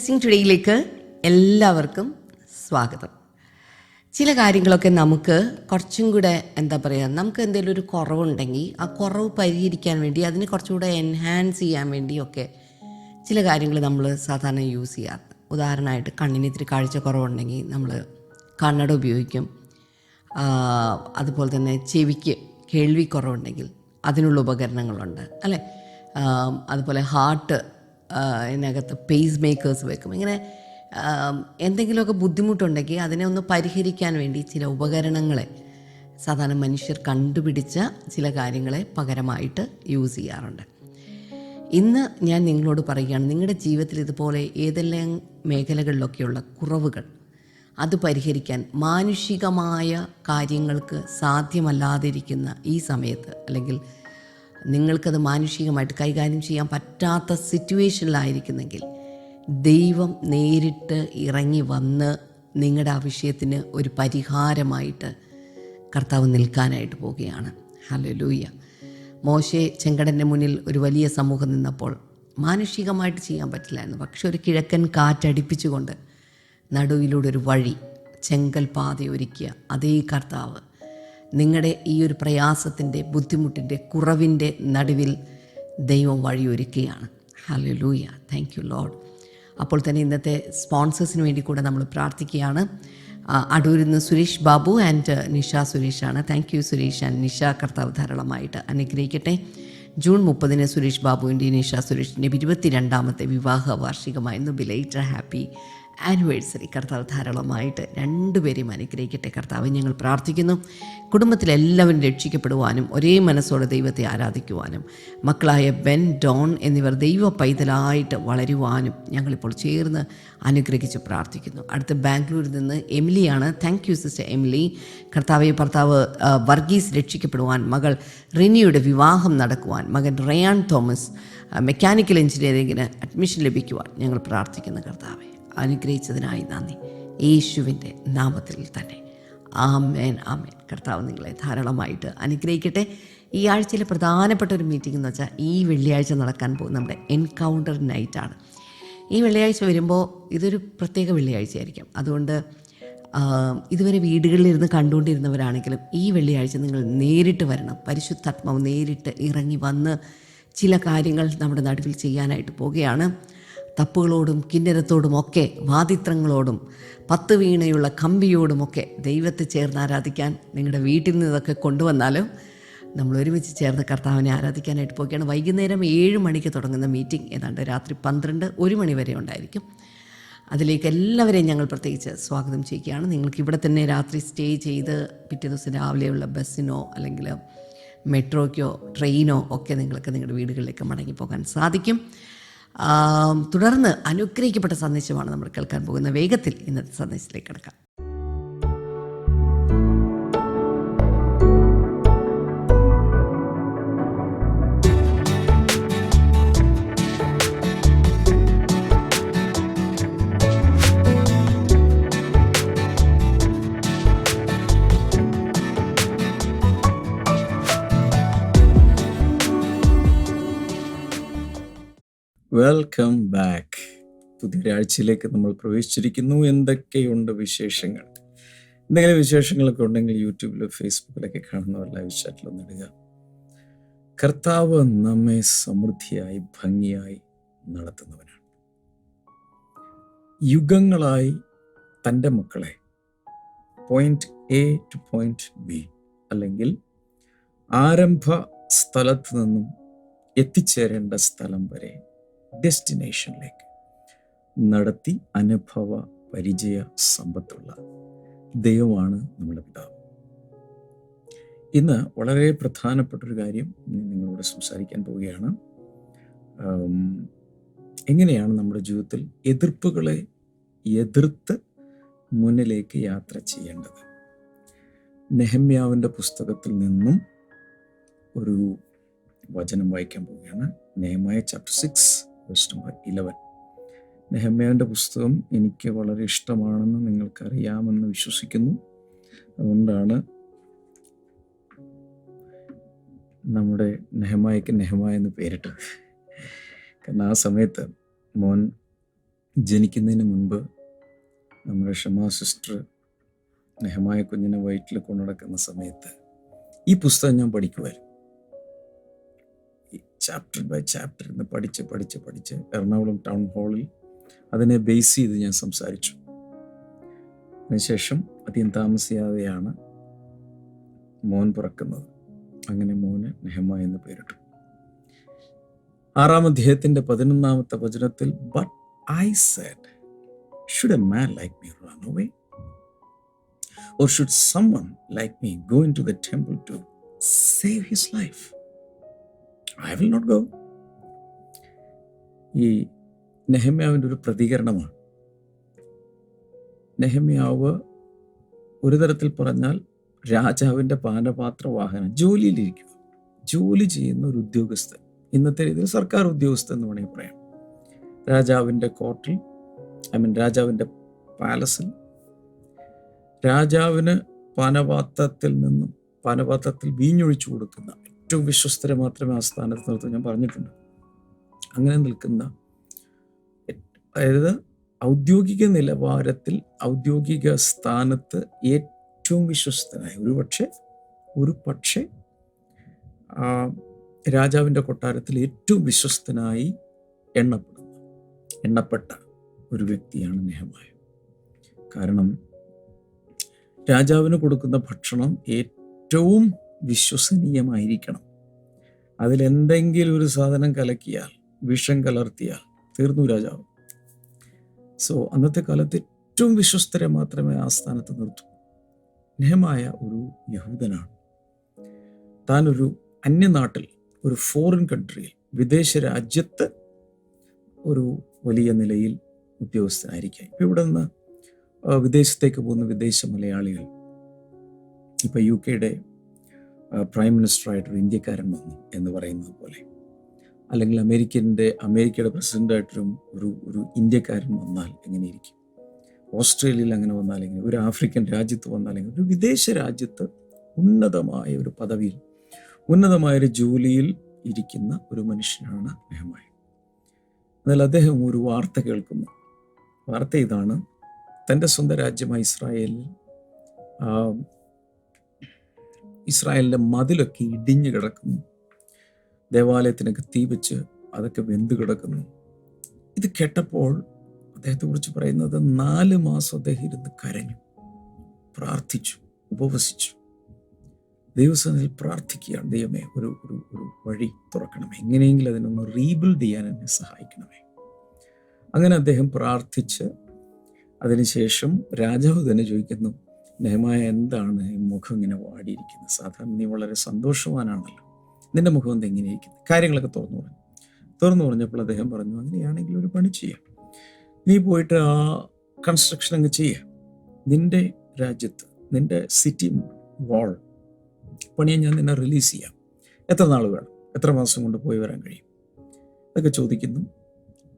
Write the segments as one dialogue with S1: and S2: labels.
S1: Blessing ടുഡേയിലേക്ക് എല്ലാവർക്കും സ്വാഗതം. ചില കാര്യങ്ങളൊക്കെ നമുക്ക് കുറച്ചും കൂടെ എന്താ പറയുക നമുക്ക് എന്തെങ്കിലും ഒരു കുറവുണ്ടെങ്കിൽ ആ കുറവ് പരിഹരിക്കാൻ വേണ്ടി അതിനെ കുറച്ചുകൂടെ എൻഹാൻസ് ചെയ്യാൻ വേണ്ടിയൊക്കെ ചില കാര്യങ്ങൾ നമ്മൾ സാധാരണ യൂസ് ചെയ്യാറുണ്ട് ഉദാഹരണമായിട്ട് കണ്ണിന് ഇത്തിരി കാഴ്ച കുറവുണ്ടെങ്കിൽ നമ്മൾ കണ്ണട ഉപയോഗിക്കും. അതുപോലെ തന്നെ ചെവിക്ക് കേൾവി കുറവുണ്ടെങ്കിൽ അതിനുള്ള ഉപകരണങ്ങളുണ്ട്. അല്ലേ? അതുപോലെ ഹാർട്ട് ഇതിനകത്ത് പേസ് മേക്കേഴ്സ് വെക്കും. ഇങ്ങനെ എന്തെങ്കിലുമൊക്കെ ബുദ്ധിമുട്ടുണ്ടെങ്കിൽ അതിനെ ഒന്ന് പരിഹരിക്കാൻ വേണ്ടി ചില ഉപകരണങ്ങളെ സാധാരണ മനുഷ്യർ കണ്ടുപിടിച്ച ചില കാര്യങ്ങളെ പകരമായിട്ട് യൂസ് ചെയ്യാറുണ്ട്. ഇന്ന് ഞാൻ നിങ്ങളോട് പറയുകയാണ് നിങ്ങളുടെ ജീവിതത്തിൽ ഇതുപോലെ ഏതെല്ലാം മേഖലകളിലൊക്കെയുള്ള കുറവുകൾ അത് പരിഹരിക്കാൻ മാനുഷികമായ കാര്യങ്ങൾക്ക് സാധ്യമല്ലാതിരിക്കുന്ന ഈ സമയത്ത് അല്ലെങ്കിൽ നിങ്ങൾക്കത് മാനുഷികമായിട്ട് കൈകാര്യം ചെയ്യാൻ പറ്റാത്ത സിറ്റുവേഷനിലായിരിക്കുന്നെങ്കിൽ ദൈവം നേരിട്ട് ഇറങ്ങി വന്ന് നിങ്ങളുടെ ആ വിഷയത്തിന് ഒരു പരിഹാരമായിട്ട് കർത്താവ് നിൽക്കാനായിട്ട് പോവുകയാണ്. ഹലോ ലൂയ്യ മോശെ ചെങ്കടന്റെ മുന്നിൽ ഒരു വലിയ സമൂഹം നിന്നപ്പോൾ മാനുഷികമായിട്ട് ചെയ്യാൻ പറ്റില്ലായിരുന്നു. പക്ഷെ ഒരു കിഴക്കൻ കാറ്റടിപ്പിച്ചുകൊണ്ട് നടുവിലൂടെ ഒരു വഴി ചെങ്കൽ പാത ഒരുക്കിയ അതേ കർത്താവ് നിങ്ങളുടെ ഈ ഒരു പ്രയാസത്തിന്റെ ബുദ്ധിമുട്ടിന്റെ കുറവിന്റെ നടുവിൽ ദൈവം വഴിയൊരുക്കുകയാണ്. Hallelujah thank you lord അപ്പോൾ തന്നെ ഇന്നത്തെ സ്പോൺസേഴ്സിന് വേണ്ടി കൂടെ നമ്മൾ പ്രാർത്ഥിക്കുകയാണ്. അടൂരിൽ നിന്ന് Suresh Babu and Nisha സുരേഷാണ്. Thank you Suresh and Nisha കർത്താവ് ധാരാളമായിട്ട് അനുഗ്രഹിക്കട്ടെ. ജൂൺ മുപ്പതിന് സുരേഷ് ബാബുവിന്റെ നിഷ സുരേഷിന്റെ ഇരുപത്തിരണ്ടാമത്തെ വിവാഹ വാർഷികമായിരുന്നു ബിലേറ്റർ ഹാപ്പി ആനിവേഴ്സറി കർത്താവ് ധാരാളമായിട്ട് രണ്ടുപേരെയും അനുഗ്രഹിക്കട്ടെ. കർത്താവ് ഞങ്ങൾ പ്രാർത്ഥിക്കുന്നു. കുടുംബത്തിലെല്ലാവരും രക്ഷിക്കപ്പെടുവാനും ഒരേ മനസ്സോടെ ദൈവത്തെ ആരാധിക്കുവാനും മക്കളായ ബെൻ ഡോൺ എന്നിവർ ദൈവ പൈതലായിട്ട് വളരുവാനും ഞങ്ങളിപ്പോൾ ചേർന്ന് അനുഗ്രഹിച്ച് പ്രാർത്ഥിക്കുന്നു. അടുത്ത ബാംഗ്ലൂരിൽ നിന്ന് എമിലിയാണ്. താങ്ക് യു സിസ്റ്റർ എമിലി കർത്താവെ ഭർത്താവ് വർഗീസ് രക്ഷിക്കപ്പെടുവാൻ മകൾ റിനിയുടെ വിവാഹം നടക്കുവാൻ മകൻ റയാൻ തോമസ് മെക്കാനിക്കൽ എഞ്ചിനീയറിംഗിന് അഡ്മിഷൻ ലഭിക്കുവാൻ ഞങ്ങൾ പ്രാർത്ഥിക്കുന്നു കർത്താവെ. അനുഗ്രഹിച്ചതിനായി നന്ദി. യേശുവിന്റെ നാമത്തിൽ തന്നെ. ആമേൻ ആമേൻ. കർത്താവ് നിങ്ങളെ ധാരാളമായിട്ട് അനുഗ്രഹിക്കട്ടെ. ഈ ആഴ്ചയിലെ പ്രധാനപ്പെട്ട ഒരു മീറ്റിംഗ് എന്ന് വെച്ചാൽ ഈ വെള്ളിയാഴ്ച നടക്കാൻ പോകും നമ്മുടെ എൻകൗണ്ടർ നൈറ്റാണ് ഈ വെള്ളിയാഴ്ച വരുമ്പോൾ ഇതൊരു പ്രത്യേക വെള്ളിയാഴ്ചയായിരിക്കും. അതുകൊണ്ട് ഇതുവരെ വീടുകളിലിരുന്ന് കണ്ടുകൊണ്ടിരുന്നവരാണെങ്കിലും ഈ വെള്ളിയാഴ്ച നിങ്ങൾ നേരിട്ട് വരണം. പരിശുദ്ധാത്മാവ് നേരിട്ട് ഇറങ്ങി വന്ന് ചില കാര്യങ്ങൾ നമ്മുടെ നടുവിൽ ചെയ്യാനായിട്ട് പോവുകയാണ്. തപ്പുകളോടും കിന്നരത്തോടും ഒക്കെ വാദിത്രങ്ങളോടും പത്ത് വീണയുള്ള കമ്പിയോടുമൊക്കെ ദൈവത്തെ ചേർന്ന് ആരാധിക്കാൻ നിങ്ങളുടെ വീട്ടിൽ നിന്നൊക്കെ കൊണ്ടുവന്നാലും നമ്മൾ ഒരുമിച്ച് ചേർന്ന് കർത്താവിനെ ആരാധിക്കാനായിട്ട് പോവുകയാണ്. വൈകുന്നേരം ഏഴ് മണിക്ക് തുടങ്ങുന്ന മീറ്റിംഗ് ഏതാണ്ട് രാത്രി പന്ത്രണ്ട് ഒരു മണി വരെ ഉണ്ടായിരിക്കും. അതിലേക്ക് എല്ലാവരെയും ഞങ്ങൾ പ്രത്യേകിച്ച് സ്വാഗതം ചെയ്യുകയാണ്. നിങ്ങൾക്ക് ഇവിടെ തന്നെ രാത്രി സ്റ്റേ ചെയ്ത് പിറ്റേ ദിവസം രാവിലെയുള്ള ബസ്സിനോ അല്ലെങ്കിൽ മെട്രോയ്ക്കോ ട്രെയിനോ ഒക്കെ നിങ്ങൾക്ക് നിങ്ങളുടെ വീടുകളിലേക്ക് മടങ്ങി പോകാൻ സാധിക്കും. തുടർന്ന് അനുഗ്രഹിക്കപ്പെട്ട സന്ദേശമാണ് നമ്മൾ കേൾക്കാൻ പോകുന്ന വേഗത്തിൽ ഇന്നത്തെ സന്ദേശത്തിലേക്ക് കിടക്കാം.
S2: വെൽക്കം ബാക്ക് പുതിയൊരാഴ്ചയിലേക്ക് നമ്മൾ പ്രവേശിച്ചിരിക്കുന്നു. എന്തൊക്കെയുണ്ട് വിശേഷങ്ങൾ? എന്തെങ്കിലും വിശേഷങ്ങളൊക്കെ ഉണ്ടെങ്കിൽ യൂട്യൂബിലോ ഫേസ്ബുക്കിലൊക്കെ കാണുന്നവർ ലൈവ് ചാറ്റിലൊന്നും ഇടുക. കർത്താവ് നമ്മെ സമൃദ്ധിയായി ഭംഗിയായി നടത്തുന്നവനാണ്. യുഗങ്ങളായി തന്റെ മക്കളെ point A to point B അല്ലെങ്കിൽ ആരംഭ സ്ഥലത്ത് നിന്നും എത്തിച്ചേരേണ്ട സ്ഥലം വരെ ഡെസ്റ്റിനേഷനിലേക്ക് നടത്തി അനുഭവ പരിചയ സമ്പത്തുള്ള ദൈവമാണ് നമ്മുടെ പിതാവ്. ഇന്ന് വളരെ പ്രധാനപ്പെട്ട ഒരു കാര്യം നിങ്ങളോട് സംസാരിക്കാൻ പോവുകയാണ്. എങ്ങനെയാണ് നമ്മുടെ ജീവിതത്തിൽ എതിർപ്പുകളെ എതിർത്ത് മുന്നിലേക്ക് യാത്ര ചെയ്യേണ്ടത്? നെഹമ്യാവിന്റെ പുസ്തകത്തിൽ നിന്നും ഒരു വചനം വായിക്കാൻ പോവുകയാണ്. Nehemiah chapter six verse number eleven നെഹമ്യാവിന്റെ പുസ്തകം എനിക്ക് വളരെ ഇഷ്ടമാണെന്ന് നിങ്ങൾക്കറിയാമെന്ന് വിശ്വസിക്കുന്നു. അതുകൊണ്ടാണ് നമ്മുടെ നെഹമായക്ക് നെഹമായ എന്ന് പേരിട്ടത്. കാരണം ആ സമയത്ത് മോൻ ജനിക്കുന്നതിന് മുൻപ് നമ്മുടെ ഷമാ സിസ്റ്റർ നെഹമായ കുഞ്ഞിനെ വയറ്റിൽ കൊണ്ടു നടക്കുന്ന സമയത്ത് ഈ പുസ്തകം ഞാൻ പഠിക്കുമായിരുന്നു ചാപ്റ്റർ ബൈ ചാപ്റ്റർ എന്ന് പഠിച്ച് പഠിച്ച് പഠിച്ച് എറണാകുളം ടൗൺ ഹാളിൽ അതിനെ ബേസ് ചെയ്ത് ഞാൻ സംസാരിച്ചു. അതിനുശേഷം അധികം താമസിയാതെയാണ് മോൻ പിറക്കുന്നത്. അങ്ങനെ മോന് നെഹമ എന്ന് പേരിട്ടു. ആറാം അധ്യായത്തിന്റെ പതിനൊന്നാമത്തെ വചനത്തിൽ but I said should a man like me run away or or should someone like me go to the temple to save his life? I will not go ഈ നെഹമ്യാവിന്റെ ഒരു പ്രതികരണമാണ്. നെഹമ്യാവ് ഒരു തരത്തിൽ പറഞ്ഞാൽ രാജാവിന്റെ പാനപാത്ര വാഹനം ജോലിയിലിരിക്കുക. ജോലി ചെയ്യുന്ന ഒരു ഉദ്യോഗസ്ഥൻ. ഇന്നത്തെ രീതിയിൽ സർക്കാർ ഉദ്യോഗസ്ഥൻ എന്ന് വേണമെങ്കിൽ പറയാം. രാജാവിന്റെ കോർട്ടിൽ ഐ മീൻ രാജാവിന്റെ പാലസിൽ രാജാവിന് പാനപാത്രത്തിൽ നിന്നും പാനപാത്രത്തിൽ വീഞ്ഞൊഴിച്ചു കൊടുക്കുന്ന ഏറ്റവും വിശ്വസ്തരെ മാത്രമേ ആ സ്ഥാനത്ത് നിർത്തൂ. ഞാൻ പറഞ്ഞിട്ടുണ്ട്. അങ്ങനെ നിൽക്കുന്ന അതായത് ഔദ്യോഗിക നിലവാരത്തിൽ ഔദ്യോഗിക സ്ഥാനത്ത് ഏറ്റവും വിശ്വസ്തനായ. ഒരു പക്ഷേ ഒരു പക്ഷേ രാജാവിന്റെ കൊട്ടാരത്തിൽ ഏറ്റവും വിശ്വസ്തനായി എണ്ണപ്പെടുന്ന എണ്ണപ്പെട്ട ഒരു വ്യക്തിയാണ് നെഹമായ കാരണം രാജാവിന് കൊടുക്കുന്ന ഭക്ഷണം ഏറ്റവും വിശ്വസനീയമായിരിക്കണം. അതിലെന്തെങ്കിലും ഒരു സാധനം കലക്കിയാൽ വിഷം കലർത്തിയാൽ തീർന്നു രാജാവ്. സോ അന്നത്തെ കാലത്ത് ഏറ്റവും വിശ്വസ്തരെ മാത്രമേ ആ സ്ഥാനത്ത് നിർത്തൂ. നെഹമായ ഒരു യഹൂദനാണ്. താൻ ഒരു അന്യനാട്ടിൽ ഒരു ഫോറിൻ കൺട്രിയിൽ വിദേശ രാജ്യത്ത് ഒരു വലിയ നിലയിൽ ഉദ്യോഗസ്ഥനായിരിക്കാം ഇപ്പം ഇവിടെ നിന്ന് വിദേശത്തേക്ക് പോകുന്ന വിദേശ മലയാളികൾ ഇപ്പം യു കെയുടെ പ്രൈം മിനിസ്റ്ററായിട്ടൊരു ഇന്ത്യക്കാരൻ വന്നു എന്ന് പറയുന്നത് പോലെ. അല്ലെങ്കിൽ അമേരിക്കന്റെ അമേരിക്കയുടെ പ്രസിഡന്റായിട്ടൊരു ഒരു ഒരു ഇന്ത്യക്കാരൻ വന്നാൽ എങ്ങനെയിരിക്കും ഓസ്ട്രേലിയയിൽ അങ്ങനെ വന്നാൽ എങ്ങനെ? ഒരു ആഫ്രിക്കൻ രാജ്യത്ത് വന്നാൽ എങ്ങനെ? ഒരു വിദേശ രാജ്യത്ത് ഉന്നതമായ ഒരു പദവിയിൽ ഉന്നതമായൊരു ജോലിയിൽ ഇരിക്കുന്ന ഒരു മനുഷ്യനാണ് നെഹമായ എന്നാൽ അദ്ദേഹം ഒരു വാർത്ത കേൾക്കുന്നു. വാർത്ത ഇതാണ് തന്റെ സ്വന്തം രാജ്യമായ ഇസ്രായേലിൽ ഇസ്രായേലിന്റെ മതിലൊക്കെ ഇടിഞ്ഞു കിടക്കുന്നു. ദേവാലയത്തിനൊക്കെ തീ വെച്ച് അതൊക്കെ വെന്ത് കിടക്കുന്നു. ഇത് കേട്ടപ്പോൾ അദ്ദേഹത്തെ കുറിച്ച് പറയുന്നത് നാല് മാസം അദ്ദേഹം ഇരുന്ന് കരഞ്ഞു പ്രാർത്ഥിച്ചു ഉപവസിച്ചു. ദൈവസന്നിധിയിൽ പ്രാർത്ഥിക്കുകയാണ്. ദൈവമേ ഒരു ഒരു ഒരു വഴി തുറക്കണമേ. എങ്ങനെയെങ്കിലും അതിനൊന്ന് റീബിൽഡ് ചെയ്യാൻ എന്നെ സഹായിക്കണമേ. അങ്ങനെ അദ്ദേഹം പ്രാർത്ഥിച്ച് അതിനുശേഷം രാജാവ് തന്നെ ചോദിക്കുന്നു നെഹമായ എന്താണ് മുഖം ഇങ്ങനെ വാടിയിരിക്കുന്നത്? സാധാരണ നീ വളരെ സന്തോഷവാനാണല്ലോ. നിന്റെ മുഖം എന്ത് എങ്ങനെ ഇരിക്കുന്നത്? കാര്യങ്ങളൊക്കെ തുറന്നു പറഞ്ഞു. തുറന്നു പറഞ്ഞപ്പോൾ അദ്ദേഹം പറഞ്ഞു അങ്ങനെയാണെങ്കിൽ ഒരു പണി ചെയ്യാം. നീ പോയിട്ട് ആ കൺസ്ട്രക്ഷൻ അങ്ങ് ചെയ്യാം. നിന്റെ രാജ്യത്ത് നിന്റെ സിറ്റി വാൾ പണിയെ ഞാൻ നിന്നെ റിലീസ് ചെയ്യാം. എത്ര നാൾ വേണം? എത്ര മാസം കൊണ്ട് പോയി വരാൻ കഴിയും? അതൊക്കെ ചോദിക്കുന്നു.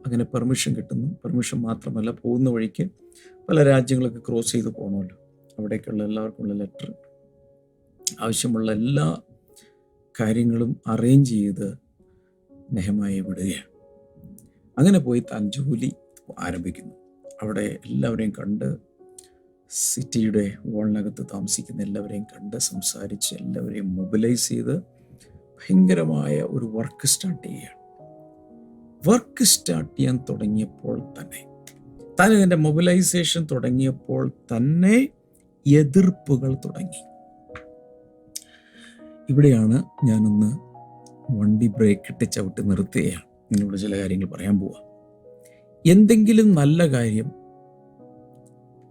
S2: അങ്ങനെ പെർമിഷൻ കിട്ടുന്നു. പെർമിഷൻ മാത്രമല്ല പോകുന്ന വഴിക്ക് പല രാജ്യങ്ങളൊക്കെ ക്രോസ് ചെയ്ത് പോകണമല്ലോ അവിടേക്കുള്ള എല്ലാവർക്കുള്ള ലെറ്റർ ആവശ്യമുള്ള എല്ലാ കാര്യങ്ങളും അറേഞ്ച് ചെയ്ത് നെഹമായി വിടുകയാണ്. അങ്ങനെ പോയി താൻ ജോലി ആരംഭിക്കുന്നു. അവിടെ എല്ലാവരെയും കണ്ട് സിറ്റിയുടെ വോളിനകത്ത് താമസിക്കുന്ന എല്ലാവരെയും കണ്ട് സംസാരിച്ച് എല്ലാവരെയും മൊബിലൈസ് ചെയ്ത് ഭയങ്കരമായ ഒരു വർക്ക് സ്റ്റാർട്ട് ചെയ്യുകയാണ്. വർക്ക് സ്റ്റാർട്ട് ചെയ്യാൻ തുടങ്ങിയപ്പോൾ തന്നെ താൻ ഇതിന്റെ മൊബിലൈസേഷൻ തുടങ്ങിയപ്പോൾ തന്നെ എതിർപ്പുകൾ തുടങ്ങി. ഇവിടെയാണ് ഞാനൊന്ന് വണ്ടി ബ്രേക്ക് ഇട്ട് ചവിട്ടി നിർത്തുകയാണ്. നിങ്ങളോട് ചില കാര്യങ്ങൾ പറയാൻ പോവാ. എന്തെങ്കിലും നല്ല കാര്യം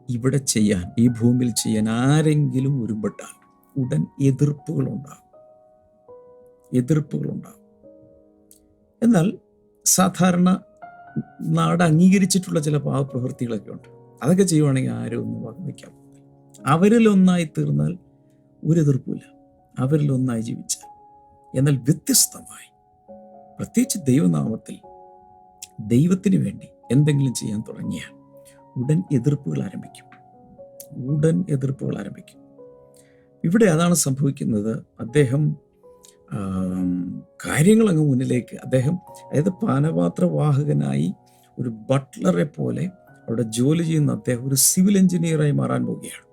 S2: ഇവിടെ ചെയ്യാൻ ഈ ഭൂമിയിൽ ചെയ്യാൻ ആരെങ്കിലും ഒരുമ്പെട്ടാൽ ഉടൻ എതിർപ്പുകൾ ഉണ്ടാകും. എന്നാൽ സാധാരണ നാട് അംഗീകരിച്ചിട്ടുള്ള ചില പാവപ്രവൃത്തികളൊക്കെ ഉണ്ട്. അതൊക്കെ ചെയ്യുവാണെങ്കിൽ ആരും ഒന്നും വയ്ക്കാൻ അവരിൽ ഒന്നായി തീർന്നാൽ ഒരു എതിർപ്പില്ല അവരിൽ ഒന്നായി ജീവിച്ചാൽ. എന്നാൽ വ്യത്യസ്തമായി പ്രത്യേകിച്ച് ദൈവനാമത്തിൽ ദൈവത്തിന് വേണ്ടി എന്തെങ്കിലും ചെയ്യാൻ തുടങ്ങിയാൽ ഉടൻ എതിർപ്പുകൾ ആരംഭിക്കും. ഉടൻ എതിർപ്പുകൾ ആരംഭിക്കും. ഇവിടെ അതാണ് സംഭവിക്കുന്നത്. അദ്ദേഹം കാര്യങ്ങൾ കാര്യങ്ങളങ്ങ് മുന്നിലേക്ക് അദ്ദേഹം അതായത് പാനപാത്രവാഹകനായി ഒരു ബട്ട്ലറെ പോലെ അവിടെ ജോലി ചെയ്യുന്ന അദ്ദേഹം ഒരു സിവിൽ എഞ്ചിനീയറായി മാറാൻ പോവുകയാണ്.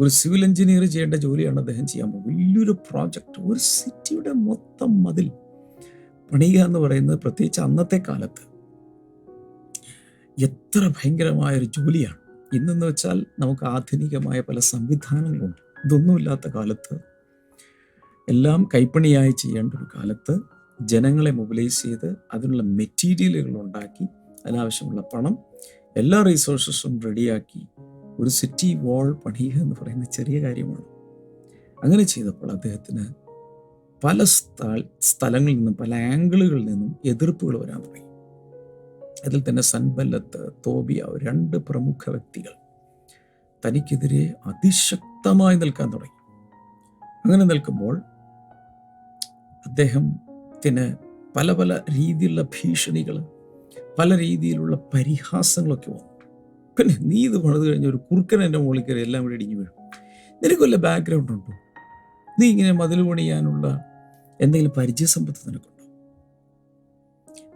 S2: ഒരു സിവിൽ എഞ്ചിനീയർ ചെയ്യേണ്ട ജോലിയാണ് അദ്ദേഹം ചെയ്യാൻ പോകുന്നത്. വലിയൊരു പ്രോജക്റ്റ് ഒരു സിറ്റിയുടെ മൊത്തം മതിൽ. പണിയുക എന്ന് പറയുന്നത് പ്രത്യേകിച്ച് അന്നത്തെ കാലത്ത് എത്ര ഭയങ്കരമായ ഒരു ജോലിയാണ്. ഇന്നെന്ന് വെച്ചാൽ നമുക്ക് ആധുനികമായ പല സംവിധാനങ്ങളുണ്ട്. ഇതൊന്നുമില്ലാത്ത കാലത്ത് എല്ലാം കൈപ്പണിയായി ചെയ്യേണ്ട ഒരു കാലത്ത് ജനങ്ങളെ മൊബിലൈസ് ചെയ്ത് അതിനുള്ള മെറ്റീരിയലുകൾ ഉണ്ടാക്കി അതിനാവശ്യമുള്ള പണം എല്ലാ റിസോഴ്സസും റെഡിയാക്കി ഒരു സിറ്റി വാൾ പണിയുക എന്ന് പറയുന്ന ചെറിയ കാര്യമാണ്. അങ്ങനെ ചെയ്തപ്പോൾ അദ്ദേഹത്തിന് പല സ്ഥ- സ്ഥലങ്ങളിൽ നിന്നും പല ആംഗിളുകളിൽ നിന്നും എതിർപ്പുകൾ വരാൻ തുടങ്ങി. അതിൽ തന്നെ സൻബല്ലത്ത് തോബിയ രണ്ട് പ്രമുഖ വ്യക്തികൾ തനിക്കെതിരെ അതിശക്തമായി നിൽക്കാൻ തുടങ്ങി. അങ്ങനെ നിൽക്കുമ്പോൾ അദ്ദേഹത്തിന് പല പല രീതിയിലുള്ള ഭീഷണികൾ പല രീതിയിലുള്ള പരിഹാസങ്ങളൊക്കെ വന്നു. പിന്നെ നീ ഇത് പണിത് കഴിഞ്ഞ ഒരു കുറുക്കൻ എന്റെ മുകളിൽ കയറി എല്ലാം കൂടി ഇടിഞ്ഞു വീഴും. നിനക്ക് വല്ല ബാക്ക്ഗ്രൗണ്ട് ഉണ്ടോ? നീ ഇങ്ങനെ മതിൽ പണിയാനുള്ള എന്തെങ്കിലും പരിചയസമ്പത്ത് നിനക്കുണ്ടോ?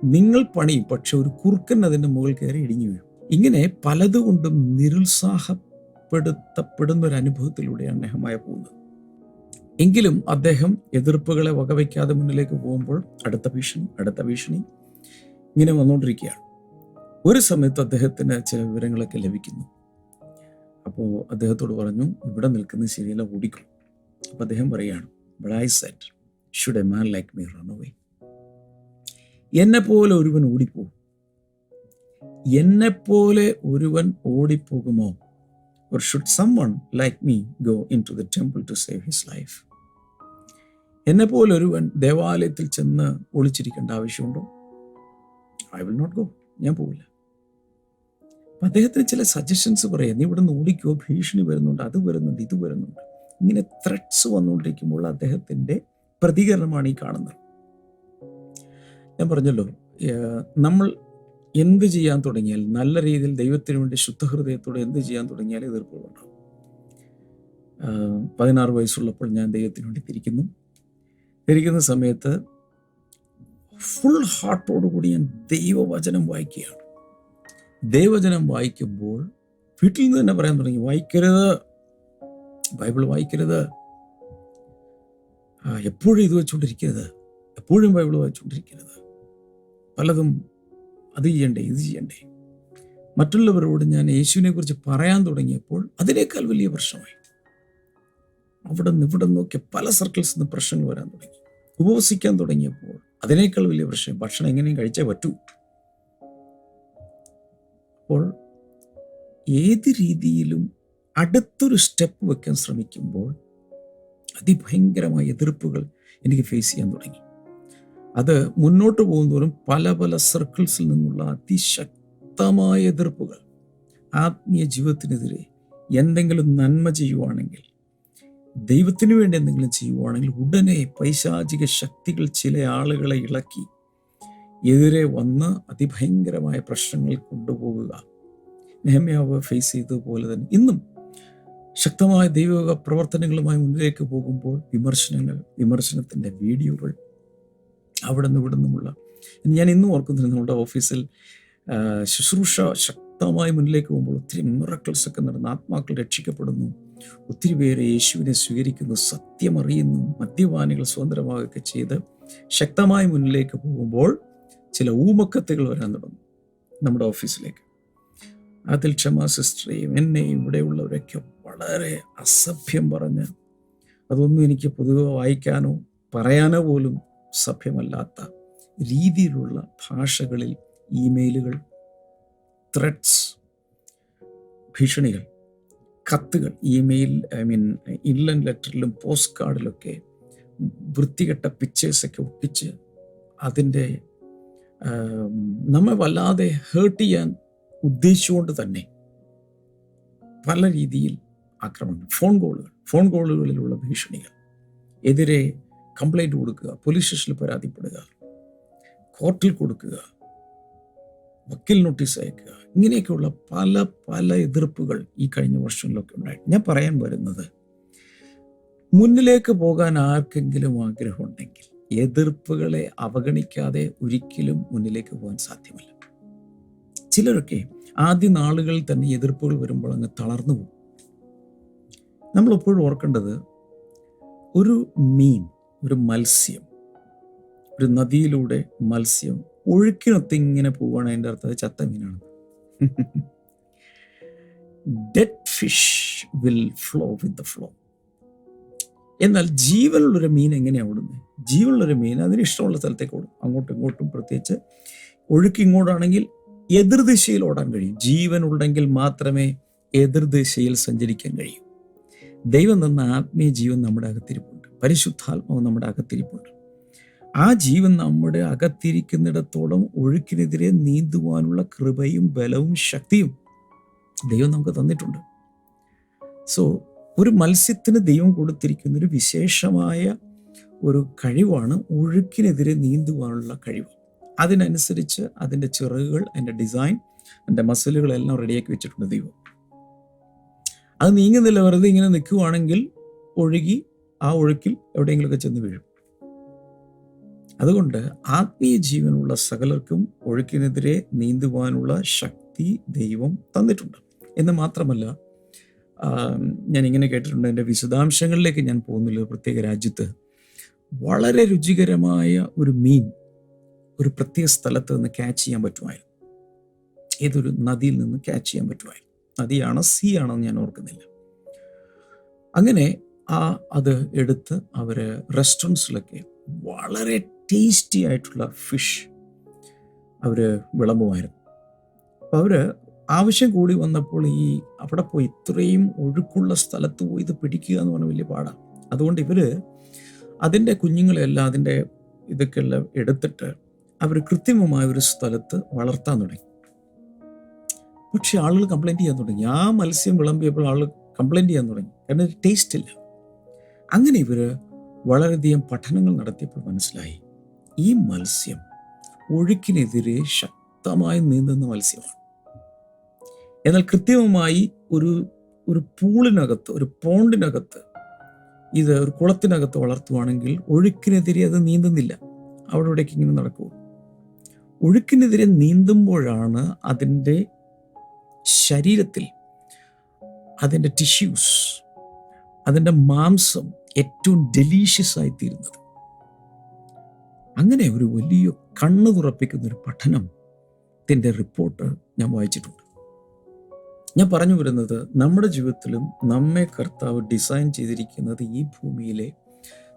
S2: നിങ്ങൾ പണിയും പക്ഷെ ഒരു കുറുക്കൻ അതിന്റെ മുകളിൽ കയറി ഇടിഞ്ഞു വീഴും. ഇങ്ങനെ പലതുകൊണ്ടും നിരുത്സാഹപ്പെടുത്തപ്പെടുന്ന ഒരു അനുഭവത്തിലൂടെയാണ് നെഹമായ പോകുന്നത്. എങ്കിലും അദ്ദേഹം എതിർപ്പുകളെ വകവയ്ക്കാതെ മുന്നിലേക്ക് പോകുമ്പോൾ അടുത്ത ഭീഷണി അടുത്ത ഭീഷണി ഇങ്ങനെ വന്നുകൊണ്ടിരിക്കുകയാണ്. ഒരു സമയത്ത് അദ്ദേഹത്തിന് ചില വിവരങ്ങളൊക്കെ ലഭിക്കുന്നു. അപ്പോൾ അദ്ദേഹത്തോട് പറഞ്ഞു ഇവിടെ നിൽക്കുന്ന ശരിയല്ല ഓടിക്കും. അപ്പോൾ അദ്ദേഹം പറയാണ് but said should a man like me run away എന്നെ പോലെ ഒരുവൻ ഓടിപ്പോകും. എന്നെ പോലെ ഒരുവൻ ഓടിപ്പോകുമോ? Or should someone like me go into the temple to save his life? എന്നെ പോലെ ഒരുവൻ ദേവാലയത്തിൽ ചെന്ന് ഒളിച്ചിരിക്കേണ്ട ആവശ്യമുണ്ടോ? ഐ വിൽ നോട്ട് ഗോ ഞാൻ പോവില്ല. അപ്പൊ അദ്ദേഹത്തിന് ചില സജഷൻസ് പറയാം. നീ ഇവിടെ നിന്ന് ഓടിക്കോ ഭീഷണി വരുന്നുണ്ട് അത് വരുന്നുണ്ട് ഇത് വരുന്നുണ്ട്. ഇങ്ങനെ ത്രെഡ്സ് വന്നുകൊണ്ടിരിക്കുമ്പോൾ അദ്ദേഹത്തിന്റെ പ്രതികരണമാണ് ഈ കാണുന്നത്. ഞാൻ പറഞ്ഞല്ലോ നമ്മൾ എന്ത് ചെയ്യാൻ തുടങ്ങിയാൽ നല്ല രീതിയിൽ ദൈവത്തിന് വേണ്ടി ശുദ്ധഹൃദയത്തോടെ എന്ത് ചെയ്യാൻ തുടങ്ങിയാൽ എതിർപ്പുകളുണ്ടാവും പതിനാറ് വയസ്സുള്ളപ്പോൾ ഞാൻ ദൈവത്തിന് വേണ്ടി തിരിക്കുന്നു. തിരിക്കുന്ന സമയത്ത് ഫുൾ ഹാർട്ടോടുകൂടി ഞാൻ ദൈവവചനം വായിക്കുകയാണ്. ദൈവവചനം വായിക്കുമ്പോൾ വീട്ടിൽ നിന്ന് തന്നെ പറയാൻ തുടങ്ങി. വായിക്കരുത്. ബൈബിൾ വായിക്കരുത്. എപ്പോഴും ഇത് വെച്ചുകൊണ്ടിരിക്കരുത്. എപ്പോഴും ബൈബിൾ വായിച്ചുകൊണ്ടിരിക്കരുത്. പലതും അത് ചെയ്യണ്ടേ ഇത് ചെയ്യണ്ടേ. മറ്റുള്ളവരോട് ഞാൻ യേശുവിനെ കുറിച്ച് പറയാൻ തുടങ്ങിയപ്പോൾ അതിനേക്കാൾ വലിയ പ്രശ്നമായി. അവിടെ നിന്ന് ഇവിടെ നിന്നൊക്കെ പല സർക്കിൾസിൽ നിന്ന് പ്രശ്നങ്ങൾ വരാൻ തുടങ്ങി. ഉപവസിക്കാൻ തുടങ്ങിയപ്പോൾ അതിനേക്കാൾ വലിയ പ്രശ്നം ഭക്ഷണം എങ്ങനെയും കഴിച്ചേ പറ്റൂ. അപ്പോൾ ഏത് രീതിയിലും അടുത്തൊരു സ്റ്റെപ്പ് വെക്കാൻ ശ്രമിക്കുമ്പോൾ അതിഭയങ്കരമായ എതിർപ്പുകൾ എനിക്ക് ഫേസ് ചെയ്യാൻ തുടങ്ങി. അത് മുന്നോട്ട് പോകുന്നതോറും പല പല സർക്കിൾസിൽ നിന്നുള്ള അതിശക്തമായ എതിർപ്പുകൾ ആത്മീയ ജീവിതത്തിനെതിരെ എന്തെങ്കിലും നന്മ ചെയ്യുവാണെങ്കിൽ ദൈവത്തിനു വേണ്ടി എന്തെങ്കിലും ചെയ്യുവാണെങ്കിൽ ഉടനെ പൈശാചിക ശക്തികൾ ചില ആളുകളെ ഇളക്കി എതിരെ വന്ന് അതിഭയങ്കരമായ പ്രശ്നങ്ങൾ കൊണ്ടുപോകുക നെഹമ്യാവ് ഫേസ് ചെയ്തതുപോലെ തന്നെ. ഇന്നും ശക്തമായ ദൈവിക പ്രവർത്തനങ്ങളുമായി മുന്നിലേക്ക് പോകുമ്പോൾ വിമർശനങ്ങൾ വിമർശനത്തിന്റെ വീഡിയോകൾ അവിടെ നിന്ന് ഇവിടെ നിന്നുമുള്ള ഞാൻ ഇന്നും ഓർക്കുന്നില്ല. നമ്മുടെ ഓഫീസിൽ ശുശ്രൂഷ ശക്തമായി മുന്നിലേക്ക് പോകുമ്പോൾ ഒത്തിരി മിറക്കിൾസ് ഒക്കെ നടന്ന് ആത്മാക്കൾ രക്ഷിക്കപ്പെടുന്നു. ഒത്തിരി പേര് യേശുവിനെ സ്വീകരിക്കുന്നു സത്യമറിയുന്നു മദ്യപാനികൾ സ്വതന്ത്രമാവുകയൊക്കെ ചെയ്ത് ശക്തമായി മുന്നിലേക്ക് പോകുമ്പോൾ ചില ഊമക്കത്തുകൾ വരാൻ തുടങ്ങും നമ്മുടെ ഓഫീസിലേക്ക്. അതിൽ ക്ഷമ സിസ്റ്ററെയും എന്നെയും ഇവിടെയുള്ളവരൊക്കെ വളരെ അസഭ്യം പറഞ്ഞ് അതൊന്നും എനിക്ക് പൊതുവെ വായിക്കാനോ പറയാനോ പോലും സഭ്യമല്ലാത്ത രീതിയിലുള്ള ഭാഷകളിൽ ഇമെയിലുകൾ ത്രെഡ്സ് ഭീഷണികൾ കത്തുകൾ ഇമെയിൽ ഐ മീൻ ഇൻലൻ ലെറ്ററിലും പോസ്റ്റ് കാർഡിലൊക്കെ വൃത്തികെട്ട പിക്ചേഴ്സൊക്കെ ഒട്ടിച്ച് അതിന്റെ നമ്മെ വല്ലാതെ ഹേർട്ട് ചെയ്യാൻ ഉദ്ദേശിച്ചുകൊണ്ട് തന്നെ പല രീതിയിൽ ആക്രമണങ്ങൾ ഫോൺ കോളുകൾ ഫോൺ കോളുകളിലുള്ള ഭീഷണികൾ എതിരെ കംപ്ലൈന്റ് കൊടുക്കുക പോലീസ് സ്റ്റേഷനിൽ പരാതിപ്പെടുക കോർട്ടിൽ കൊടുക്കുക വക്കീൽ നോട്ടീസ് അയക്കുക ഇങ്ങനെയൊക്കെയുള്ള പല പല എതിർപ്പുകൾ ഈ കഴിഞ്ഞ വർഷങ്ങളിലൊക്കെ ഉണ്ടായിട്ട് ഞാൻ പറയാൻ വരുന്നത് മുന്നിലേക്ക് പോകാൻ ആർക്കെങ്കിലും ആഗ്രഹമുണ്ടെങ്കിൽ എതിർപ്പുകളെ അവഗണിക്കാതെ ഒരിക്കലും മുന്നിലേക്ക് പോകാൻ സാധ്യമല്ല. ചിലരൊക്കെ ആദ്യ നാളുകളിൽ തന്നെ എതിർപ്പുകൾ വരുമ്പോൾ അങ്ങ് തളർന്നു പോകും. നമ്മളെപ്പോഴും ഓർക്കേണ്ടത് ഒരു മീൻ ഒരു മത്സ്യം ഒരു നദിയിലൂടെ മത്സ്യം ഒഴുക്കിനൊത്ത് ഇങ്ങനെ പോവുകയാണ് അതിന്റെ അർത്ഥം. അത് ചത്ത മീനാണ്. Dead fish will flow with the flow എന്നാൽ ജീവനുള്ളൊരു മീൻ എങ്ങനെയാണ് ഓടുന്നത് ജീവനുള്ളൊരു മീൻ അതിന് ഇഷ്ടമുള്ള സ്ഥലത്തേക്ക് ഓടും. അങ്ങോട്ടും ഇങ്ങോട്ടും പ്രത്യേകിച്ച് ഒഴുക്കിങ്ങോട്ടാണെങ്കിൽ എതിർദിശയിൽ ഓടാൻ കഴിയും. ജീവനുണ്ടെങ്കിൽ മാത്രമേ എതിർദിശയിൽ സഞ്ചരിക്കാൻ കഴിയൂ. ദൈവം തന്ന ആത്മീയ ജീവൻ നമ്മുടെ അകത്തിരിപ്പുണ്ട്. പരിശുദ്ധാത്മാവ് നമ്മുടെ അകത്തിരിപ്പുണ്ട്. ആ ജീവൻ നമ്മുടെ അകത്തിരിക്കുന്നിടത്തോളം ഒഴുക്കിനെതിരെ നീന്തുവാനുള്ള കൃപയും ബലവും ശക്തിയും ദൈവം നമുക്ക് തന്നിട്ടുണ്ട്. സോ ഒരു മത്സ്യത്തിന് ദൈവം കൊടുത്തിരിക്കുന്ന ഒരു വിശേഷമായ ഒരു കഴിവാണ് ഒഴുക്കിനെതിരെ നീന്തുവാനുള്ള കഴിവ്. അതിനനുസരിച്ച് അതിന്റെ ചിറകുകൾ അതിന്റെ ഡിസൈൻ അതിന്റെ മസിലുകളെല്ലാം റെഡിയാക്കി വെച്ചിട്ടുണ്ട് ദൈവം. അത് നീങ്ങുന്നില്ല വെറുതെ ഇങ്ങനെ നിൽക്കുവാണെങ്കിൽ ഒഴുകി ആ ഒഴുക്കിൽ എവിടെയെങ്കിലുമൊക്കെ ചെന്ന് വീഴും. അതുകൊണ്ട് ആത്മീയ ജീവനുള്ള സകലർക്കും ഒഴുക്കിനെതിരെ നീന്തുവാനുള്ള ശക്തി ദൈവം തന്നിട്ടുണ്ട്. എന്ന് മാത്രമല്ല ഞാൻ ഇങ്ങനെ കേട്ടിട്ടുണ്ട്. എന്റെ വിശദാംശങ്ങളിലേക്ക് ഞാൻ പോകുന്നില്ല. പ്രത്യേക രാജ്യത്ത്. വളരെ രുചികരമായ ഒരു മീൻ ഒരു പ്രത്യേക സ്ഥലത്ത് നിന്ന് ക്യാച്ച് ചെയ്യാൻ പറ്റുമായിരുന്നു. ഏതൊരു നദിയിൽ നിന്ന് ക്യാച്ച് ചെയ്യാൻ പറ്റുമായിരുന്നു. നദിയാണോ സീ ആണോ ഞാൻ ഓർക്കുന്നില്ല. അങ്ങനെ ആ അത് എടുത്ത് അവർ റെസ്റ്റോറന്റ്സിലൊക്കെ വളരെ ടേസ്റ്റി ആയിട്ടുള്ള ഫിഷ് അവർ വിളമ്പുമായിരുന്നു. അപ്പോൾ അവർ ആവശ്യം കൂടി വന്നപ്പോൾ ഈ അവിടെ പോയി ഇത്രയും ഒഴുക്കുള്ള സ്ഥലത്ത് പോയി ഇത് പിടിക്കുക എന്ന് പറഞ്ഞാൽ വലിയ പാടാണ് അതുകൊണ്ട് ഇവർ അതിന്റെ കുഞ്ഞുങ്ങളെല്ലാം അതിന്റെ ഇതൊക്കെ എല്ലാം എടുത്തിട്ട് അവർ കൃത്രിമമായ ഒരു സ്ഥലത്ത് വളർത്താൻ തുടങ്ങി. പക്ഷെ ആളുകൾ കംപ്ലൈന്റ് ചെയ്യാൻ തുടങ്ങി. ആ മത്സ്യം വിളമ്പിയപ്പോൾ ആളുകൾ കംപ്ലൈന്റ് ചെയ്യാൻ തുടങ്ങി. കാരണം ടേസ്റ്റ് ഇല്ല. അങ്ങനെ ഇവർ വളരെയധികം പഠനങ്ങൾ നടത്തിയപ്പോൾ മനസ്സിലായി. ഈ മത്സ്യം ഒഴുക്കിനെതിരെ ശക്തമായി നീന്തുന്ന മത്സ്യമാണ്. എന്നാൽ കൃത്യമായി ഒരു ഒരു പൂളിനകത്ത് ഒരു പോണ്ടിനകത്ത് ഇത് ഒരു കുളത്തിനകത്ത് വളർത്തുവാണെങ്കിൽ ഒഴുക്കിനെതിരെ അത് നീന്തുന്നില്ല. അവിടെ ഇവിടേക്ക് ഇങ്ങനെ നടക്കുള്ളൂ ഒഴുക്കിനെതിരെ നീന്തുമ്പോഴാണ് അതിന്റെ ശരീരത്തിൽ അതിന്റെ ടിഷ്യൂസ് അതിന്റെ മാംസം ഏറ്റവും ഡെലീഷ്യസ് ആയി തീരുന്നത് അങ്ങനെ ഒരു വലിയ കണ്ണു തുറപ്പിക്കുന്ന ഒരു പഠനത്തിന്റെ റിപ്പോർട്ട് ഞാൻ വായിച്ചിട്ടുണ്ട്. ഞാൻ പറഞ്ഞു വരുന്നത് നമ്മുടെ ജീവിതത്തിലും നമ്മെ കർത്താവ് ഡിസൈൻ ചെയ്തിരിക്കുന്നത് ഈ ഭൂമിയിലെ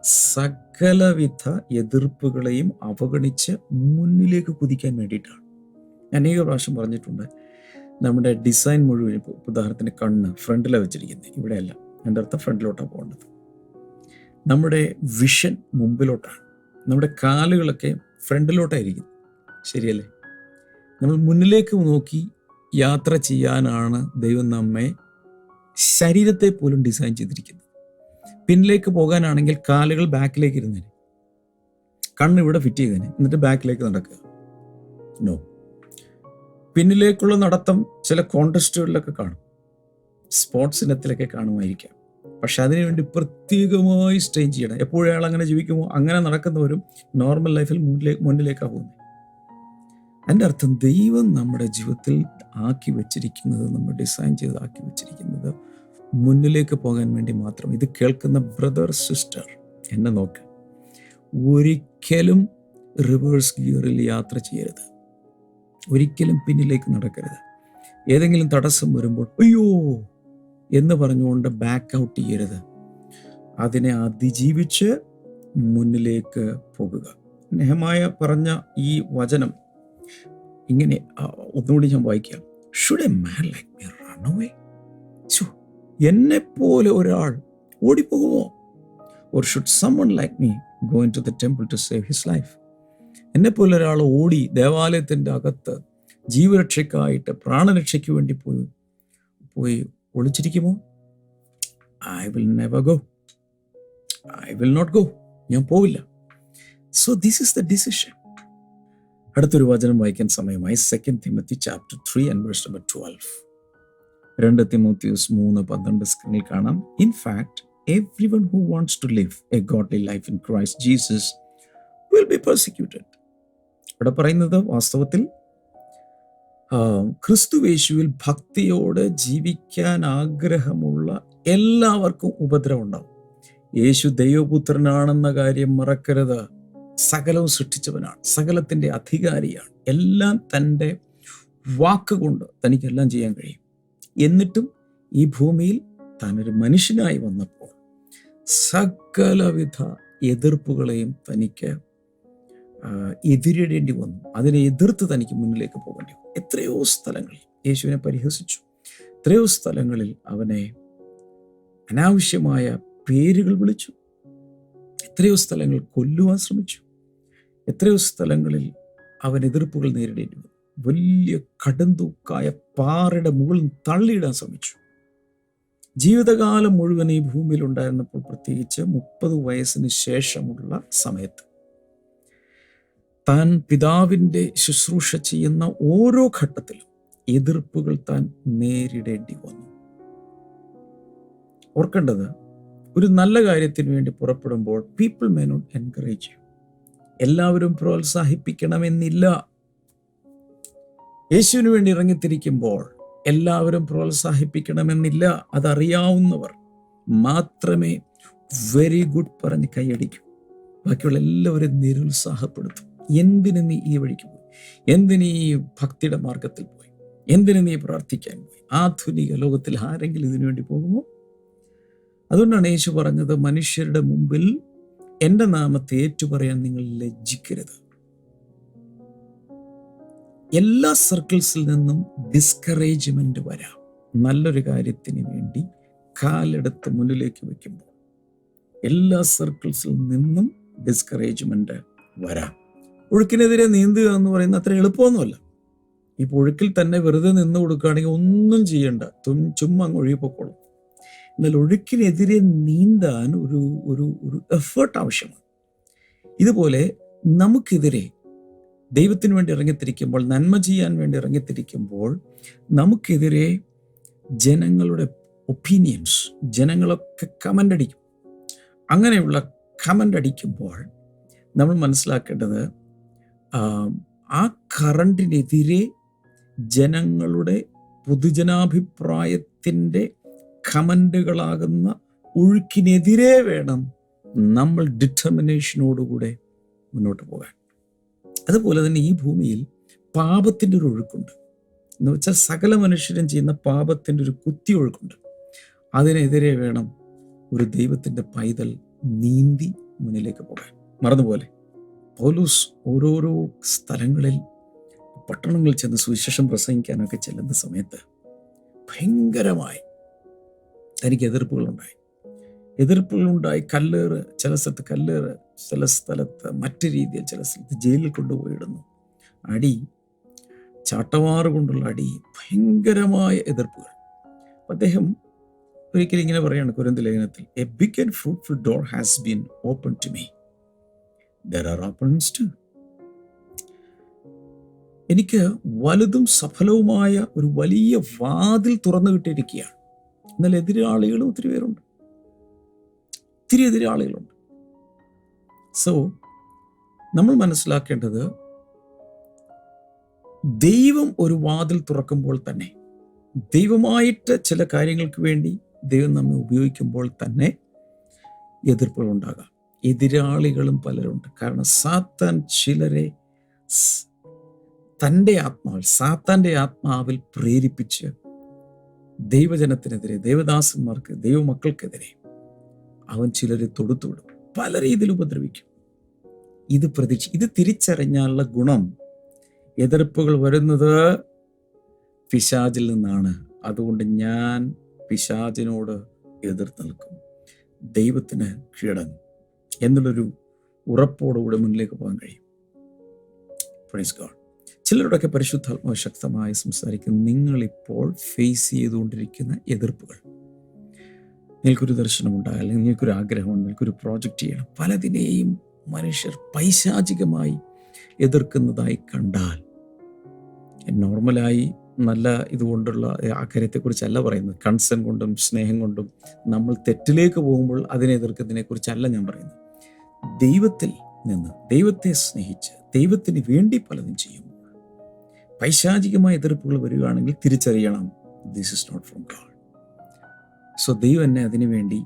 S2: സകലവിധ എതിർപ്പുകളെയും അവഗണിച്ച് മുന്നിലേക്ക് കുതിക്കാൻ വേണ്ടിയിട്ടാണ്. അനേക പ്രാവശ്യം പറഞ്ഞിട്ടുണ്ട് നമ്മുടെ ഡിസൈൻ മുഴുവൻ ഇപ്പോൾ ഉദാഹരണത്തിന് കണ്ണ് ഫ്രണ്ടിലാണ് വെച്ചിരിക്കുന്നത് ഇവിടെയല്ല. എന്റെ അർത്ഥം ഫ്രണ്ടിലോട്ടാണ് പോകേണ്ടത്. നമ്മുടെ വിഷൻ മുമ്പിലോട്ടാണ്. നമ്മുടെ കാലുകളൊക്കെ ഫ്രണ്ടിലോട്ടായിരിക്കും ശരിയല്ലേ? നമ്മൾ മുന്നിലേക്ക് നോക്കി യാത്ര ചെയ്യാനാണ് ദൈവം നമ്മെ ശരീരത്തെ പോലും ഡിസൈൻ ചെയ്തിരിക്കുന്നത്. പിന്നിലേക്ക് പോകാനാണെങ്കിൽ കാലുകൾ ബാക്കിലേക്ക് ഇരുന്നേനെ കണ്ണ് ഇവിടെ ഫിറ്റ് ചെയ്തേനെ എന്നിട്ട് ബാക്കിലേക്ക് നടക്കുക. നോ പിന്നിലേക്കുള്ള നടത്തം ചില കോണ്ടസ്റ്റുകളിലൊക്കെ കാണും. സ്പോർട്സ് ഇനത്തിലൊക്കെ കാണുമായിരിക്കാം. പക്ഷെ അതിനുവേണ്ടി പ്രത്യേകമായി സ്ട്രെയിൻ ചെയ്യണം. എപ്പോഴും അയാൾ അങ്ങനെ ജീവിക്കുമോ അങ്ങനെ നടക്കുന്നവരും നോർമൽ ലൈഫിൽ മുന്നിലേക്ക് മുന്നിലേക്കാണ് പോകുന്നത്. എന്റെ അർത്ഥം ദൈവം നമ്മുടെ ജീവിതത്തിൽ ആക്കി വെച്ചിരിക്കുന്നത് നമ്മൾ ഡിസൈൻ ചെയ്ത് ആക്കി വെച്ചിരിക്കുന്നത് മുന്നിലേക്ക് പോകാൻ വേണ്ടി മാത്രം. ഇത് കേൾക്കുന്ന ബ്രദർ സിസ്റ്റർ എന്നെ നോക്ക്. ഒരിക്കലും റിവേഴ്സ് ഗിയറിൽ യാത്ര ചെയ്യരുത്. ഒരിക്കലും പിന്നിലേക്ക് നടക്കരുത്. ഏതെങ്കിലും തടസ്സം വരുമ്പോൾ അയ്യോ! എന്ന് പറഞ്ഞുകൊണ്ട് ബാക്ക് ഔട്ട് ചെയ്യരുത്. അതിനെ അതിജീവിച്ച് മുന്നിലേക്ക് പോകുക. നെഹമായ പറഞ്ഞ ഈ വചനം ഇങ്ങനെ ഒന്നുകൂടി ഞാൻ വായിക്കാം. Should a man like me run away എന്നെ പോലെ ഒരാൾ ഓടിപ്പോകുമോ? Or should someone like me going to the temple to save his life എന്നെ പോലെ ഒരാൾ ഓടി ദേവാലയത്തിന്റെ അകത്ത് ജീവരക്ഷയ്ക്കായിട്ട് പ്രാണരക്ഷയ്ക്ക് വേണ്ടി പോയി പോയി ഒളിച്ചിരിക്കുമോ? I will never go I will not go ഞാൻ പോവില്ല. So this is the decision അടുത്തൊരു വചനം വായിക്കാൻ സമയമായി. Second Timothy chapter three and verse number twelve രണ്ട് തിമോത്യൂസ് മൂന്ന് പന്ത്രണ്ട് സ്ക്രീനിൽ കാണാം. In fact everyone who wants to live a godly life in Christ Jesus will be persecuted ഇവിടെ പറയുന്നത് വാസ്തവത്തിൽ ക്രിസ്തുവേശുവിൽ ഭക്തിയോടെ ജീവിക്കാൻ ആഗ്രഹമുള്ള എല്ലാവർക്കും ഉപദ്രവം ഉണ്ടാവും. യേശു ദൈവപുത്രനാണെന്ന കാര്യം മറക്കരുത്. സകലവും സൃഷ്ടിച്ചവനാണ് സകലത്തിന്റെ അധികാരിയാണ്. എല്ലാം തന്റെ വാക്കുകൊണ്ട് തനിക്കെല്ലാം ചെയ്യാൻ കഴിയും. എന്നിട്ടും ഈ ഭൂമിയിൽ താനൊരു മനുഷ്യനായി വന്നപ്പോൾ സകലവിധ എതിർപ്പുകളെയും തനിക്ക് എതിരിടേണ്ടി വന്നു. അതിനെ എതിർത്ത് തനിക്ക് മുന്നിലേക്ക് പോകേണ്ടി വന്നു. എത്രയോ സ്ഥലങ്ങളിൽ യേശുവിനെ പരിഹസിച്ചു. എത്രയോ സ്ഥലങ്ങളിൽ അവനെ അനാവശ്യമായ പേരുകൾ വിളിച്ചു. എത്രയോ സ്ഥലങ്ങൾ കൊല്ലുവാൻ ശ്രമിച്ചു. എത്രയോ സ്ഥലങ്ങളിൽ അവൻ എതിർപ്പുകൾ നേരിടേണ്ടി വന്നു. വലിയ കടുംതൂക്കായ പാറയുടെ മുകളിൽ തള്ളിയിടാൻ ശ്രമിച്ചു. ജീവിതകാലം മുഴുവൻ ഈ ഭൂമിയിൽ ഉണ്ടായിരുന്നപ്പോൾ പ്രത്യേകിച്ച് മുപ്പത് വയസ്സിന് ശേഷമുള്ള സമയത്ത് താൻ പിതാവിന്റെ ശുശ്രൂഷ ചെയ്യുന്ന ഓരോ ഘട്ടത്തിലും എതിർപ്പുകൾ താൻ നേരിടേണ്ടി വന്നു. ഓർക്കേണ്ടത് ഒരു നല്ല കാര്യത്തിന് വേണ്ടി പുറപ്പെടുമ്പോൾ പീപ്പിൾ മേ എൻകറേജ് യു എല്ലാവരും പ്രോത്സാഹിപ്പിക്കണമെന്നില്ല. യേശുവിന് വേണ്ടി ഇറങ്ങിത്തിരിക്കുമ്പോൾ എല്ലാവരും പ്രോത്സാഹിപ്പിക്കണമെന്നില്ല. അതറിയാവുന്നവർ മാത്രമേ വെരി ഗുഡ് പറഞ്ഞ് കൈയടിക്കൂ. ബാക്കിയുള്ള എല്ലാവരും നിരുത്സാഹപ്പെടുത്തും. എന്തിനു നീ ഈ വഴിക്ക് പോയി? എന്തിന് ഭക്തിയുടെ മാർഗത്തിൽ പോയി? എന്തിനു നീ പ്രാർത്ഥിക്കാൻ പോയി? ആധുനിക ലോകത്തിൽ ആരെങ്കിലും ഇതിനു വേണ്ടി പോകുമോ? അതുകൊണ്ടാണ് യേശു പറഞ്ഞത് മനുഷ്യരുടെ മുമ്പിൽ എന്റെ നാമത്തെ ഏറ്റുപറയാൻ നിങ്ങൾ ലജ്ജിക്കരുത്. എല്ലാ സർക്കിൾസിൽ നിന്നും ഡിസ്കറേജ്മെന്റ് വരാം. നല്ലൊരു കാര്യത്തിന് വേണ്ടി കാലെടുത്ത് മുന്നിലേക്ക് വെക്കുമ്പോൾ എല്ലാ സർക്കിൾസിൽ നിന്നും ഡിസ്കറേജ്മെന്റ് വരാം. ഒഴുക്കിനെതിരെ നീന്തുക എന്ന് പറയുന്നത് അത്ര എളുപ്പമൊന്നുമല്ല. ഈ ഒഴുക്കിൽ തന്നെ വെറുതെ നിന്ന് കൊടുക്കുകയാണെങ്കിൽ ഒന്നും ചെയ്യണ്ട. തും- ചുമ്മാ അങ്ങ് ഒഴുകിപ്പോക്കോളും. എന്നാൽ ഒഴുക്കിനെതിരെ നീന്താൻ ഒരു ഒരു ഒരു എഫേർട്ട് ആവശ്യമാണ്. ഇതുപോലെ നമുക്കെതിരെ ദൈവത്തിന് വേണ്ടി ഇറങ്ങിത്തിരിക്കുമ്പോൾ നന്മ ചെയ്യാൻ വേണ്ടി ഇറങ്ങിത്തിരിക്കുമ്പോൾ നമുക്കെതിരെ ജനങ്ങളുടെ ഒപ്പീനിയൻസ് ജനങ്ങളൊക്കെ കമന്റ് അടിക്കും. അങ്ങനെയുള്ള കമന്റ് അടിക്കുമ്പോൾ നമ്മൾ മനസ്സിലാക്കേണ്ടത് ആ, കറണ്ടിനെതിരെ ജനങ്ങളുടെ പൊതുജനാഭിപ്രായത്തിന്റെ കമന്റുകളാകുന്ന ഒഴുക്കിനെതിരെ വേണം നമ്മൾ ഡിറ്റർമിനേഷനോടുകൂടെ മുന്നോട്ട് പോകാൻ. അതുപോലെ തന്നെ ഈ ഭൂമിയിൽ പാപത്തിന്റെ ഒരു ഒഴുക്കുണ്ട്. എന്ന് വെച്ചാൽ സകല മനുഷ്യരും ചെയ്യുന്ന പാപത്തിന്റെ ഒരു കുത്തി ഒഴുക്കുണ്ട്. അതിനെതിരെ വേണം ഒരു ദൈവത്തിന്റെ പൈതൽ നീന്തി മുന്നിലേക്ക് പോകാൻ. മറന്നുപോലെ പൗലൂസ് ഓരോരോ സ്ഥലങ്ങളിൽ പട്ടണങ്ങളിൽ ചെന്ന് സുവിശേഷം പ്രസംഗിക്കാനൊക്കെ ചെല്ലുന്ന സമയത്ത് ഭയങ്കരമായി തനിക്ക് എതിർപ്പുകളുണ്ടായി. എതിർപ്പുകളുണ്ടായി. കല്ലേറ് ചില സ്ഥലത്ത് കല്ലേറ് ചില സ്ഥലത്ത് മറ്റു രീതിയിൽ ചില സ്ഥലത്ത് ജയിലിൽ കൊണ്ടുപോയിടുന്നു. അടി ചാട്ടവാറ് കൊണ്ടുള്ള അടി ഭയങ്കരമായ എതിർപ്പുകൾ. അദ്ദേഹം ഒരിക്കലും ഇങ്ങനെ പറയാണ് കുരന്ത ലേഖനത്തിൽ a big and fruitful door has been open to me there are opens to എനിക്ക് വലുതും സഫലവുമായ ഒരു വലിയ വാതിൽ തുറന്നു കിട്ടിയിരിക്കുകയാണ് എന്നാൽ എതിരാളികളും ഒത്തിരി പേരുണ്ട്. ഒത്തിരി എതിരാളികളുണ്ട്. സോ നമ്മൾ മനസ്സിലാക്കേണ്ടത് ദൈവം ഒരു വാതിൽ തുറക്കുമ്പോൾ തന്നെ ദൈവമായിട്ട് ചില കാര്യങ്ങൾക്ക് വേണ്ടി ദൈവം നമ്മെ ഉപയോഗിക്കുമ്പോൾ തന്നെ എതിർപ്പുകൾ ഉണ്ടാകാം. എതിരാളികളും പലരുണ്ട്. കാരണം സാത്താൻ ചിലരെ തന്റെ ആത്മാവിൽ സാത്താന്റെ ആത്മാവിൽ പ്രേരിപ്പിച്ച് ദൈവജനത്തിനെതിരെ ദൈവദാസന്മാർക്ക് ദൈവമക്കൾക്കെതിരെ അവൻ ചിലരെ തൊടുത്തുവിടും പല രീതിയിൽ ഉപദ്രവിക്കും. ഇത് പ്രതീക്ഷ ഇത് തിരിച്ചറിഞ്ഞാലുള്ള ഗുണം. എതിർപ്പുകൾ വരുന്നത് പിശാചിൽ നിന്നാണ്. അതുകൊണ്ട് ഞാൻ പിശാചിനോട് എതിർത്ത് നിൽക്കും. ദൈവത്തിന് കീഴടങ്ങും. എന്നുള്ളൊരു ഉറപ്പോടുകൂടെ മുന്നിലേക്ക് പോകാൻ കഴിയും. പ്രൈസ് ഗോഡ് ചിലരുടെയൊക്കെ പരിശുദ്ധാത്മാവ് ശക്തമായി സംസാരിക്കുന്ന. നിങ്ങളിപ്പോൾ ഫേസ് ചെയ്തുകൊണ്ടിരിക്കുന്ന എതിർപ്പുകൾ. നിങ്ങൾക്കൊരു ദർശനമുണ്ടാകും അല്ലെങ്കിൽ നിങ്ങൾക്കൊരു ആഗ്രഹമുണ്ട് നിങ്ങൾക്കൊരു പ്രോജക്റ്റ് ചെയ്യണം. പലതിനെയും മനുഷ്യർ പൈശാചികമായി എതിർക്കുന്നതായി കണ്ടാൽ നോർമലായി നല്ല ഇതുകൊണ്ടുള്ള ആ കാര്യത്തെക്കുറിച്ചല്ല പറയുന്നത്. കൺസേൺ കൊണ്ടും സ്നേഹം കൊണ്ടും നമ്മൾ തെറ്റിലേക്ക് പോകുമ്പോൾ അതിനെ എതിർക്കുന്നതിനെ കുറിച്ചല്ല ഞാൻ പറയുന്നത്. ദൈവത്തിൽ നിന്ന് ദൈവത്തെ സ്നേഹിച്ച് ദൈവത്തിന് വേണ്ടി പലതും ചെയ്യുമ്പോൾ പൈശാചികമായ എതിർപ്പുകൾ വരികയാണെങ്കിൽ തിരിച്ചറിയണം. This is not from God so ദൈവം എന്നെ അതിനു വേണ്ടി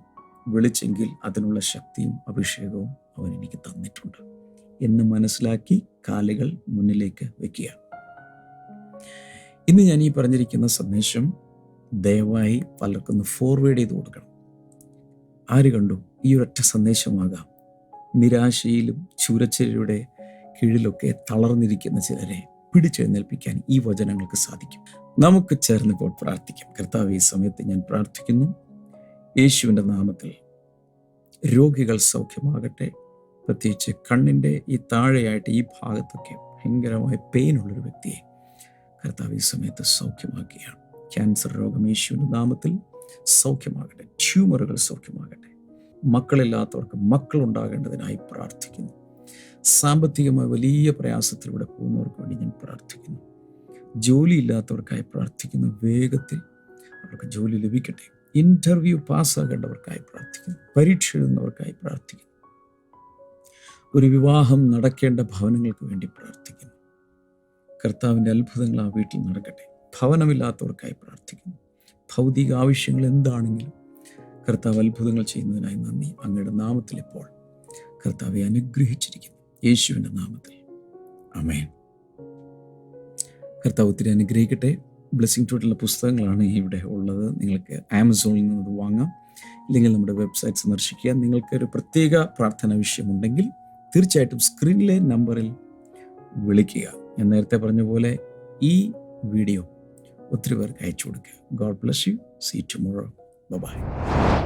S2: വിളിച്ചെങ്കിൽ അതിനുള്ള ശക്തിയും അഭിഷേകവും അവൻ എനിക്ക് തന്നിട്ടുണ്ട്. എന്ന് മനസ്സിലാക്കി കാലുകൾ മുന്നിലേക്ക് വെക്കുക. ഇന്ന് ഞാൻ ഈ പറഞ്ഞിരിക്കുന്ന സന്ദേശം ദയവായി പലർക്കും ഫോർവേഡ് ചെയ്ത് കൊടുക്കണം. ആര് കണ്ടു? ഈ ഒരൊറ്റ സന്ദേശമാകാം. നിരാശയിലും ചൂരച്ചെരിയുടെ കീഴിലൊക്കെ തളർന്നിരിക്കുന്ന ചിലരെ. പിടിച്ചെഴുന്നേൽപ്പിക്കാൻ ഈ വചനങ്ങൾക്ക് സാധിക്കും. നമുക്ക് ചേർന്ന് ഇപ്പോൾ പ്രാർത്ഥിക്കാം. കർത്താവ് ഈ സമയത്ത് ഞാൻ പ്രാർത്ഥിക്കുന്നു. യേശുവിന്റെ നാമത്തിൽ രോഗികൾ സൗഖ്യമാകട്ടെ. പ്രത്യേകിച്ച് കണ്ണിന്റെ ഈ താഴെയായിട്ട് ഈ ഭാഗത്തൊക്കെ ഭയങ്കരമായ പെയിൻ ഉള്ളൊരു വ്യക്തിയെ കർത്താവ് ഈ സമയത്ത് സൗഖ്യമാക്കുകയാണ്. ക്യാൻസർ രോഗം യേശുവിന്റെ നാമത്തിൽ സൗഖ്യമാകട്ടെ. ട്യൂമറുകൾ സൗഖ്യമാകട്ടെ. മക്കളില്ലാത്തവർക്ക് മക്കളുണ്ടാകേണ്ടതിനായി പ്രാർത്ഥിക്കുന്നു. സാമ്പത്തികമായ വലിയ പ്രയാസത്തിലൂടെ പോകുന്നവർക്ക് വേണ്ടി ഞാൻ പ്രാർത്ഥിക്കുന്നു. ജോലി ഇല്ലാത്തവർക്കായി പ്രാർത്ഥിക്കുന്നു വേഗത്തിൽ അവർക്ക് ജോലി ലഭിക്കട്ടെ. ഇന്റർവ്യൂ പാസ്സാകേണ്ടവർക്കായി പ്രാർത്ഥിക്കുന്നു. പരീക്ഷ എഴുതുന്നവർക്കായി പ്രാർത്ഥിക്കുന്നു. ഒരു വിവാഹം നടക്കേണ്ട ഭവനങ്ങൾക്ക് വേണ്ടി പ്രാർത്ഥിക്കുന്നു. കർത്താവിന്റെ അത്ഭുതങ്ങൾ ആ വീട്ടിൽ നടക്കട്ടെ. ഭവനമില്ലാത്തവർക്കായി പ്രാർത്ഥിക്കുന്നു. ഭൗതിക ആവശ്യങ്ങൾ എന്താണെങ്കിലും കർത്താവ് അത്ഭുതങ്ങൾ ചെയ്യുന്നതിനായി നന്ദി. അങ്ങയുടെ നാമത്തിൽ ഇപ്പോൾ കർത്താവെ അനുഗ്രഹിച്ചിരിക്കുന്നു. യേശുവിന്റെ നാമത്തിൽ. അമേൻ കർത്താവ് ഒത്തിരി അനുഗ്രഹിക്കട്ടെ. ബ്ലെസ്സിങ് ടോട്ടുള്ള പുസ്തകങ്ങളാണ് ഇവിടെ ഉള്ളത്. നിങ്ങൾക്ക് ആമസോണിൽ നിന്ന് വാങ്ങാം. ഇല്ലെങ്കിൽ നമ്മുടെ വെബ്സൈറ്റ് സന്ദർശിക്കുക. നിങ്ങൾക്ക് ഒരു പ്രത്യേക പ്രാർത്ഥന വിഷയമുണ്ടെങ്കിൽ തീർച്ചയായിട്ടും സ്ക്രീനിലെ നമ്പറിൽ വിളിക്കുക. ഞാൻ നേരത്തെ പറഞ്ഞ പോലെ ഈ വീഡിയോ ഒത്തിരി പേർക്ക് അയച്ചു കൊടുക്കുക. God bless you. See tomorrow. Bye.